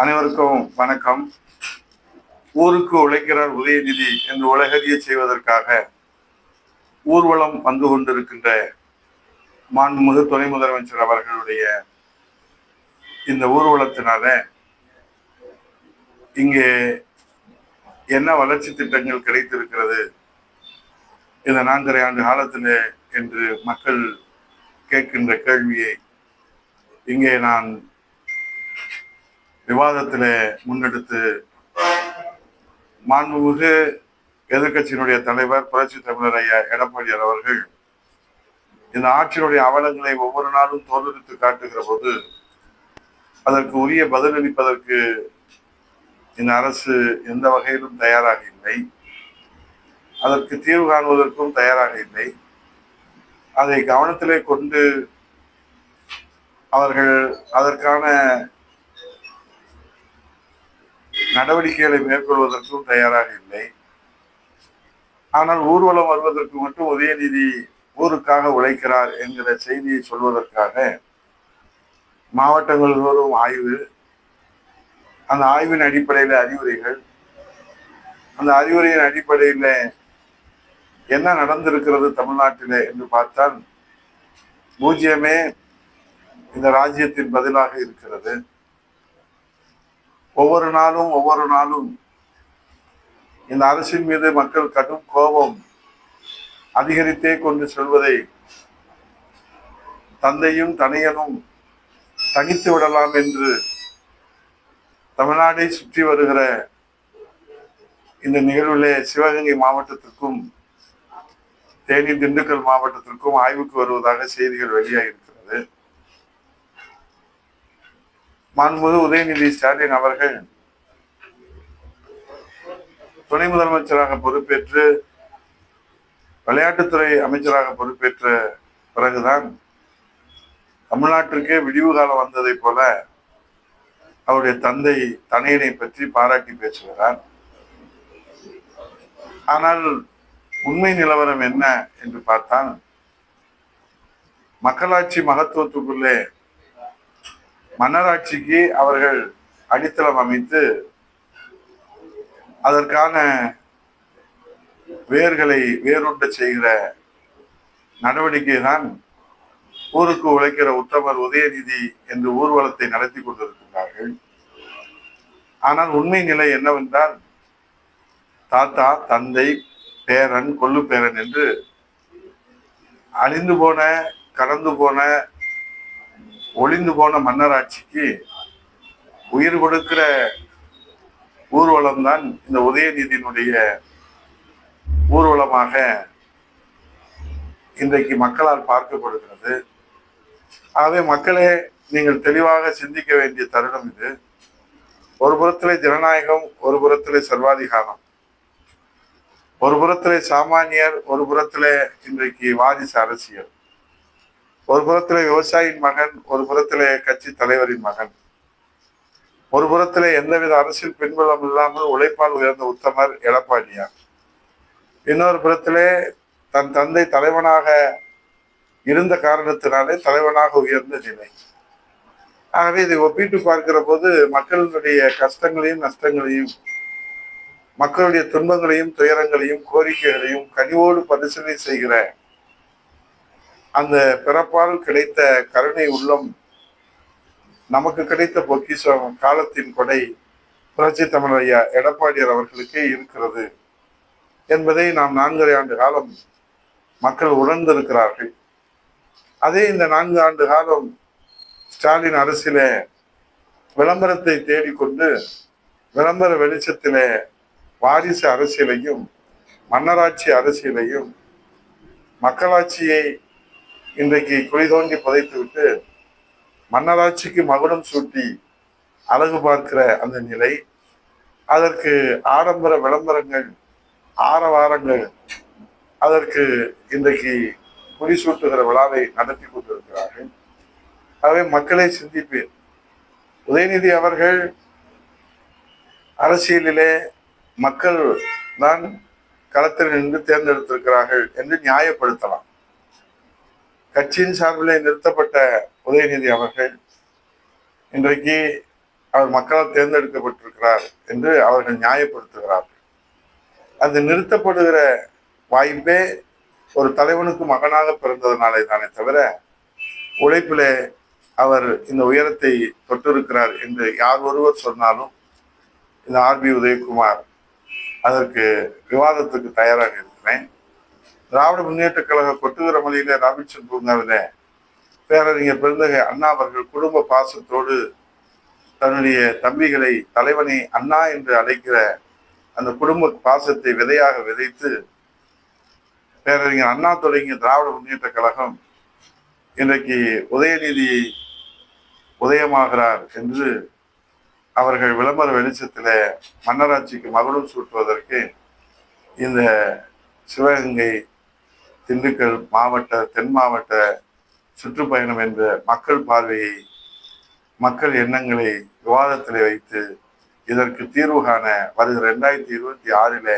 அனைவருக்கும் வணக்கம். ஊருக்கு உழைக்கிறார் உதயநிதி என்று உலகறிய செய்வதற்காக ஊர்வலம் வந்து கொண்டிருக்கின்ற மாண்புமிகு துணை முதலமைச்சர் அவர்களுடைய இந்த ஊர்வலத்தினால இங்கே என்ன வளர்ச்சி திட்டங்கள் கிடைத்திருக்கிறது இந்த நான்கரை ஆண்டு காலத்தில் என்று மக்கள் கேட்கின்ற கேள்வியை இங்கே நான் விவாதத்தில் முன்னெடுத்து மாண்புமிகு எதிர்க்கட்சியினுடைய தலைவர் புரட்சி தமிழர் ஐயா எடப்பாடியார் அவர்கள் இந்த ஆட்சியினுடைய அவலங்களை ஒவ்வொரு நாளும் தோலுரித்து காட்டுகிற போது அதற்கு உரிய பதிலளிப்பதற்கு இந்த அரசு எந்த வகையிலும் தயாராக இல்லை. அதற்கு தீர்வு காணுவதற்கும் தயாராக இல்லை. அதை கவனத்திலே கொண்டு அவர்கள் அதற்கான நடவடிக்கைகளை மேற்கொள்வதற்கும் தயாராக இல்லை. ஆனால் ஊர்வலம் வருவதற்கு மட்டும் உதயநிதி ஊருக்காக உழைக்கிறார் என்கிற செய்தியை சொல்வதற்காக மாவட்டங்கள் தோறும் ஆய்வு அந்த ஆய்வின் அடிப்படையில் அறிவுரைகள் அந்த அறிவுரையின் அடிப்படையில் என்ன நடந்திருக்கிறது தமிழ்நாட்டில் என்று பார்த்தால் பூஜ்ஜியமே இந்த ராஜ்யத்தின் பதிலாக இருக்கிறது. ஒவ்வொரு நாளும் ஒவ்வொரு நாளும் இந்த அரசின் மீது மக்கள் கடும் கோபம் அதிகரித்தே கொண்டு செல்வதை தந்தையும் தனையனும் தனித்து விடலாம் என்று தமிழ்நாடை சுற்றி வருகிற இந்த நிகழ்விலே சிவகங்கை மாவட்டத்திற்கும் தேனி திண்டுக்கல் மாவட்டத்திற்கும் ஆய்வுக்கு வருவதாக செய்திகள் வெளியாகியிருக்கிறது. மாண்புமிகு உதயநிதி ஸ்டாலின் அவர்கள் துணை முதலமைச்சராக பொறுப்பேற்று விளையாட்டுத்துறை அமைச்சராக பொறுப்பேற்ற பிறகுதான் தமிழ்நாட்டிற்கே விடிவு காலம் வந்ததை போல அவருடைய தந்தை தனையனை பற்றி பாராட்டி பேசுகிறார். ஆனால் உண்மை நிலவரம் என்ன என்று பார்த்தால் மக்களாட்சி மகத்துவத்துக்குள்ளே மன்னராட்சிக்கு அவர்கள் அடித்தளம் அமைத்து அதற்கான வேர்களை வேறுண்ட செய்கிற நடவடிக்கை தான் ஊருக்கு உழைக்கிற உத்தமர் உதயநிதி என்று ஊர்வலத்தை நடத்தி கொண்டிருக்கிறார்கள் ஆனால் உண்மை நிலை என்னவென்றால் தாத்தா தந்தை பேரன் கொள்ளு பேரன் என்று அழிந்து போன கடந்து போன ஒளிந்து போன மன்னராட்சிக்கு உயிர் கொடுக்கிற ஊர்வலம் தான் இந்த உதயநிதியினுடைய ஊர்வலமாக இன்றைக்கு மக்களால் பார்க்கப்படுகிறது. ஆகவே மக்களே நீங்கள் தெளிவாக சிந்திக்க வேண்டிய தருணம் இது. ஒரு புறத்திலே ஜனநாயகம் ஒரு புறத்திலே சர்வாதிகாரம். ஒரு புறத்திலே சாமானியர் ஒரு புறத்திலே இன்றைக்கு வாரிசு அரசியல். ஒரு புறத்துல விவசாயியின் மகன் ஒரு புறத்திலே கட்சி தலைவரின் மகன். ஒரு புறத்துல எந்தவித அரசியல் பின்புலம் இல்லாமல் உழைப்பால் உயர்ந்த உத்தமர் எடப்பாடியார். இன்னொரு புறத்திலே தன் தந்தை தலைவனாக இருந்த காரணத்தினாலே தலைவனாக உயர்ந்த நிலை. ஆகவே இதை ஒப்பிட்டு பார்க்கிற போது மக்களுடைய கஷ்டங்களையும் நஷ்டங்களையும் மக்களுடைய துன்பங்களையும் துயரங்களையும் கோரிக்கைகளையும் கனிவோடு பரிசீலனை செய்கிற அந்த பிறப்பால் கிடைத்த கருணை உள்ளம் நமக்கு கிடைத்த பொக்கிஷம் காலத்தின் கொடை புரட்சி தமிழையா எடப்பாடியார் அவர்களுக்கே இருக்கிறது என்பதை நாம் நான்கரை ஆண்டு காலம் மக்கள் உணர்ந்திருக்கிறார்கள். அதே இந்த நான்கு ஆண்டு காலம் ஸ்டாலின் அரசிலே விளம்பரத்தை தேடிக்கொண்டு விளம்பர வெளிச்சத்திலே வாரிசு அரசியலையும் மன்னராட்சி அரசியலையும் மக்களாட்சியை இன்றைக்கு குழி தோண்டி புதைத்துவிட்டு மன்னராட்சிக்கு மகுடம் சூட்டி அழகு பார்க்கிற அந்த நிலை அதற்கு ஆடம்பர விளம்பரங்கள் ஆரவாரங்கள் அதற்கு இன்றைக்கு முடிசூட்டுகிற விழாவை நடத்தி கொண்டிருக்கிறார்கள். ஆகவே மக்களை சிந்திப்பேன் உதயநிதி அவர்கள் அரசியலிலே மக்கள் தான் களத்தில் நின்று தேர்ந்தெடுத்திருக்கிறார்கள் என்று நியாயப்படுத்தலாம். கட்சியின் சார்பிலே நிறுத்தப்பட்ட உதயநிதி அவர்கள் இன்றைக்கு அவர் மக்களால் தேர்ந்தெடுக்கப்பட்டிருக்கிறார் என்று அவர்கள் நியாயப்படுத்துகிறார்கள். அது நிறுத்தப்படுகிற வாய்ப்பே ஒரு தலைவனுக்கு மகனாக பிறந்ததுனாலே தானே தவிர உழைப்பிலே அவர் இந்த உயரத்தை தொட்டிருக்கிறார் என்று யார் ஒருவர் சொன்னாலும் இந்த ஆர்பி உதயகுமார் அதற்கு விவாதத்துக்கு தயாராக இருக்கிறேன். திராவிட முன்னேற்ற கழக கொட்டுகிற மலையில ராபின்சன் பேரறிஞர் பெருந்தகை அண்ணா அவர்கள் குடும்ப பாசத்தோடு தன்னுடைய தம்பிகளை தலைவனை அண்ணா என்று அழைக்கிற அந்த குடும்ப பாசத்தை விதையாக விதைத்து பேரறிஞர் அண்ணா தொடங்கிய திராவிட முன்னேற்ற கழகம் இன்றைக்கு உதயநிதி உதயமாகிறார் என்று அவர்கள் விளம்பர வெளிச்சத்தில் மன்னராட்சிக்கு மகளும் சூட்டுவதற்கு இந்த சிவகங்கை திண்டுக்கல் மாவட்ட தென் மாவட்ட சுற்றுப்பயணம் என்ற மக்கள் பார்வையை மக்கள் எண்ணங்களை விவாதத்தில் வைத்து இதற்கு தீர்வு காண வருகிற ரெண்டாயிரத்தி இருபத்தி ஆறில்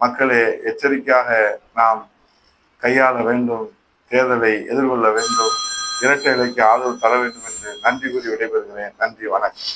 மக்களை எச்சரிக்கையாக நாம் கையாள வேண்டும் தேர்தலை எதிர்கொள்ள வேண்டும் இரட்டை இலைக்கு ஆதரவு தர வேண்டும் என்று நன்றி கூறி விடைபெறுகிறேன். நன்றி வணக்கம்.